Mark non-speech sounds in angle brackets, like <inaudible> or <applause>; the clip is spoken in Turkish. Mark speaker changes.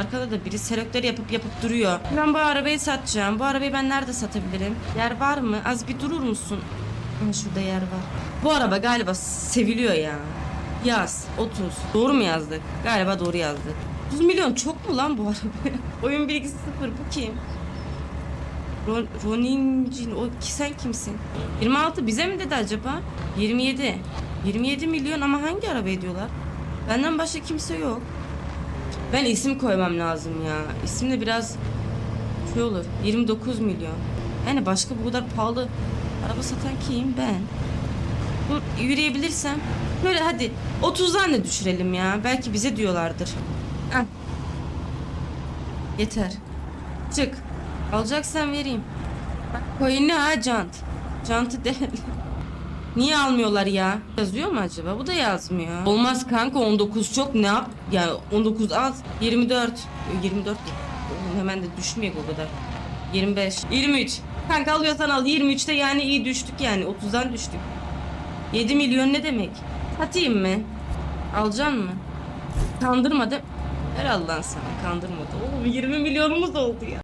Speaker 1: Arkada da biri selektör yapıp yapıp duruyor. Ben bu arabayı satacağım. Bu arabayı ben nerede satabilirim? Yer var mı? Az bir durur musun? Ha, şurada yer var. Bu araba galiba seviliyor ya. Yaz 30. Doğru mu yazdık? Galiba doğru yazdık. 30 milyon çok mu lan bu <laughs> araba? Oyun bilgisi sıfır. Bu kim? Ron, Ronin'cin o ki sen kimsin? 26 bize mi dedi acaba? 27. 27 milyon ama hangi araba ediyorlar? Benden başka kimse yok. Ben isim koymam lazım ya. İsim de biraz şey olur. 29 milyon. Yani başka bu kadar pahalı araba satan kim? Ben. Dur yürüyebilirsem. Böyle hadi 30'dan da düşürelim ya. Belki bize diyorlardır. Al. Yeter. Çık. Alacaksan vereyim. Bak coin'li ha jant. Jantı değil. <laughs> Niye almıyorlar ya? Yazıyor mu acaba? Bu da yazmıyor. Olmaz kanka 19 çok ne yap? Yani 19 az. 24. 24 değil. Hemen de düşmeyecek o kadar. 25. 23. Kanka alıyorsan al 23'te yani iyi düştük yani 30'dan düştük. 7 milyon ne demek? Satayım mı? Alacaksın mı? Kandırma de. Ver Allah'ın sana kandırmadı. Oğlum 20 milyonumuz oldu ya.